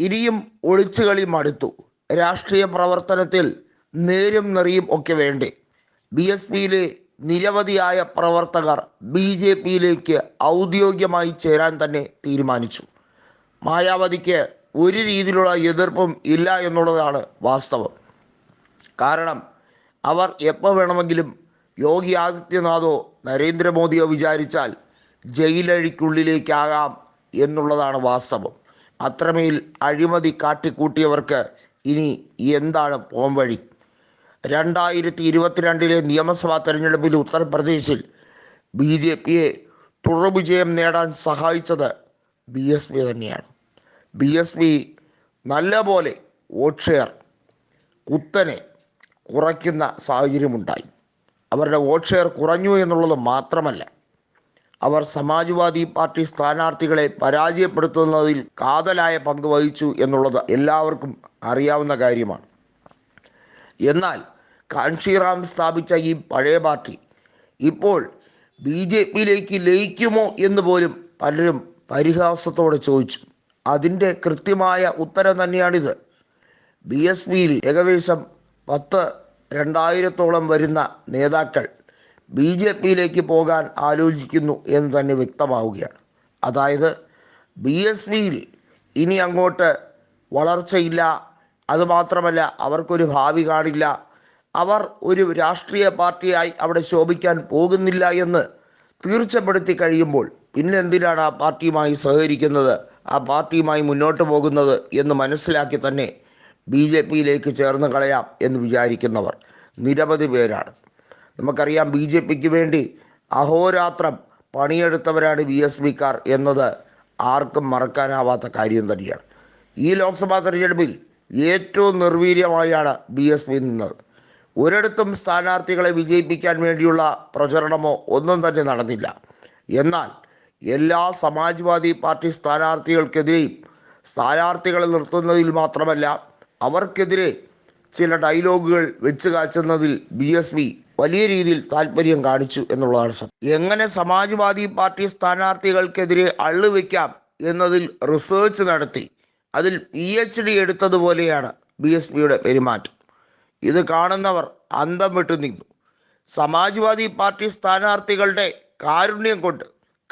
ഇനിയും ഒളിച്ചുകളി മടുത്തു. രാഷ്ട്രീയ പ്രവർത്തനത്തിൽ നേരും നെറിയും ഒക്കെ വേണ്ടേ. ബി എസ് പിയിലെ നിരവധിയായ പ്രവർത്തകർ ബി ജെ പിയിലേക്ക് ഔദ്യോഗികമായി ചേരാൻ തന്നെ തീരുമാനിച്ചു. മായാവതിക്ക് ഒരു രീതിയിലുള്ള എതിർപ്പും ഇല്ല എന്നുള്ളതാണ് വാസ്തവം. കാരണം അവർ എപ്പോൾ വേണമെങ്കിലും യോഗി ആദിത്യനാഥോ നരേന്ദ്രമോദിയോ വിചാരിച്ചാൽ ജയിലഴിക്കുള്ളിലേക്കാകാം എന്നുള്ളതാണ് വാസ്തവം. അത്രമേൽ അഴിമതി കാട്ടിക്കൂട്ടിയവർക്ക് ഇനി എന്താണ് പോംവഴി രണ്ടായിരത്തി ഇരുപത്തിരണ്ടിലെ നിയമസഭാ തെരഞ്ഞെടുപ്പിൽ ഉത്തർപ്രദേശിൽ ബി ജെ പിയെ തുടർവിജയം നേടാൻ സഹായിച്ചത് ബി എസ് പി തന്നെയാണ്. ബി എസ് പി നല്ലപോലെ വോട്ട് ഷെയർ കുത്തനെ കുറയ്ക്കുന്ന സാഹചര്യമുണ്ടായി. അവരുടെ വോട്ട് ഷെയർ കുറഞ്ഞു എന്നുള്ളത് മാത്രമല്ല അവർ സമാജ്വാദി പാർട്ടി സ്ഥാനാർത്ഥികളെ പരാജയപ്പെടുത്തുന്നതിൽ കാതലായ പങ്ക് വഹിച്ചു എന്നുള്ളത് എല്ലാവർക്കും അറിയാവുന്ന കാര്യമാണ്. എന്നാൽ കാൻഷിറാം സ്ഥാപിച്ച ഈ പഴയ പാർട്ടി ഇപ്പോൾ ബി ജെ പിയിലേക്ക് ലയിക്കുമോ എന്ന് പോലും പലരും പരിഹാസത്തോടെ ചോദിച്ചു. അതിന്റെ കൃത്യമായ ഉത്തരം തന്നെയാണിത്. ബി എസ് പിയിൽ ഏകദേശം പത്ത് രണ്ടായിരത്തോളം വരുന്ന നേതാക്കൾ ബി ജെ പിയിലേക്ക് പോകാൻ ആലോചിക്കുന്നു എന്ന് തന്നെ വ്യക്തമാവുകയാണ്. അതായത് ബി എസ് പിയിൽ ഇനി അങ്ങോട്ട് വളർച്ചയില്ല. അതുമാത്രമല്ല അവർക്കൊരു ഭാവി കാണില്ല. അവർ ഒരു രാഷ്ട്രീയ പാർട്ടിയായി അവിടെ ശോഭിക്കാൻ പോകുന്നില്ല എന്ന് തീർച്ചപ്പെടുത്തി കഴിയുമ്പോൾ പിന്നെന്തിനാണ് ആ പാർട്ടിയുമായി സഹകരിക്കുന്നത് ആ പാർട്ടിയുമായി മുന്നോട്ട് പോകുന്നത് എന്ന് മനസ്സിലാക്കി തന്നെ ബി ജെ പിയിലേക്ക് ചേർന്ന് കളയാം എന്ന് വിചാരിക്കുന്നവർ നിരവധി പേരാണ്. നമുക്കറിയാം ബി ജെ പിക്ക് വേണ്ടി അഹോരാത്രം പണിയെടുത്തവരാണ് ബി എസ് പിക്കാർ എന്നത് ആർക്കും മറക്കാനാവാത്ത കാര്യം തന്നെയാണ്. ഈ ലോക്സഭാ തെരഞ്ഞെടുപ്പിൽ ഏറ്റവും നിർവീര്യമായാണ് ബി എസ് പി നിന്നത്. ഒരിടത്തും സ്ഥാനാർത്ഥികളെ വിജയിപ്പിക്കാൻ വേണ്ടിയുള്ള പ്രചരണമോ ഒന്നും തന്നെ നടന്നില്ല. എന്നാൽ എല്ലാ സമാജ്വാദി പാർട്ടി സ്ഥാനാർത്ഥികൾക്കെതിരെയും സ്ഥാനാർത്ഥികളെ നിർത്തുന്നതിൽ മാത്രമല്ല അവർക്കെതിരെ ചില ഡയലോഗുകൾ വെച്ച് കാച്ചുന്നതിൽ ബി എസ് പി വലിയ രീതിയിൽ താല്പര്യം കാണിച്ചു എന്നുള്ളതാണ് സത്യം. എങ്ങനെ സമാജ്വാദി പാർട്ടി സ്ഥാനാർത്ഥികൾക്കെതിരെ അള്ളുവെക്കാം എന്നതിൽ റിസേർച്ച് നടത്തി. അതിൽ പി എച്ച് ഡി എടുത്തതുപോലെയാണ് ബി എസ് പിയുടെ പെരുമാറ്റം. ഇത് കാണുന്നവർ അന്തം വിട്ടു നിന്നു. സമാജ്വാദി പാർട്ടി സ്ഥാനാർത്ഥികളുടെ കാരുണ്യം കൊണ്ട്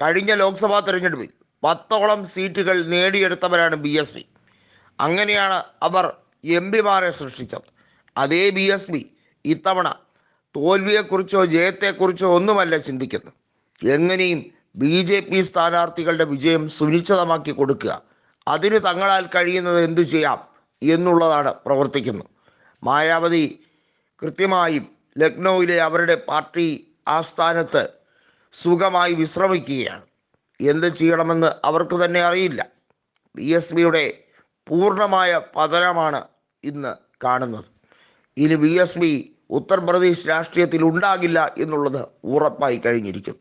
കഴിഞ്ഞ ലോക്സഭാ തെരഞ്ഞെടുപ്പിൽ പത്തോളം സീറ്റുകൾ നേടിയെടുത്തവരാണ് ബി എസ് പി. അങ്ങനെയാണ് അവർ എം പിമാരെ സൃഷ്ടിച്ചത്. അതേ ബി എസ് പി ഇത്തവണ തോൽവിയെക്കുറിച്ചോ ജയത്തെക്കുറിച്ചോ ഒന്നുമല്ല ചിന്തിക്കുന്നു എങ്ങനെയും ബി ജെ പി സ്ഥാനാർത്ഥികളുടെ വിജയം സുനിശ്ചിതമാക്കി കൊടുക്കുക. അതിന് തങ്ങളാൽ കഴിയുന്നത് എന്തു ചെയ്യാം എന്നുള്ളതാണ് പ്രവർത്തിക്കുന്നത്. മായാവതി കൃത്യമായും ലക്നൌവിലെ അവരുടെ പാർട്ടി ആസ്ഥാനത്ത് സുഖമായി വിശ്രമിക്കുകയാണ്. എന്ത് ചെയ്യണമെന്ന് അവർക്ക് തന്നെ അറിയില്ല. ബി എസ് പിയുടെ പൂർണമായ പതനമാണ് ഇന്ന് കാണുന്നത്. ഇനി ബി എസ് പി ഉത്തർപ്രദേശ് രാഷ്ട്രീയത്തിൽ ഉണ്ടാകില്ല എന്നുള്ളത് ഉറപ്പായി കഴിഞ്ഞിരിക്കുന്നു.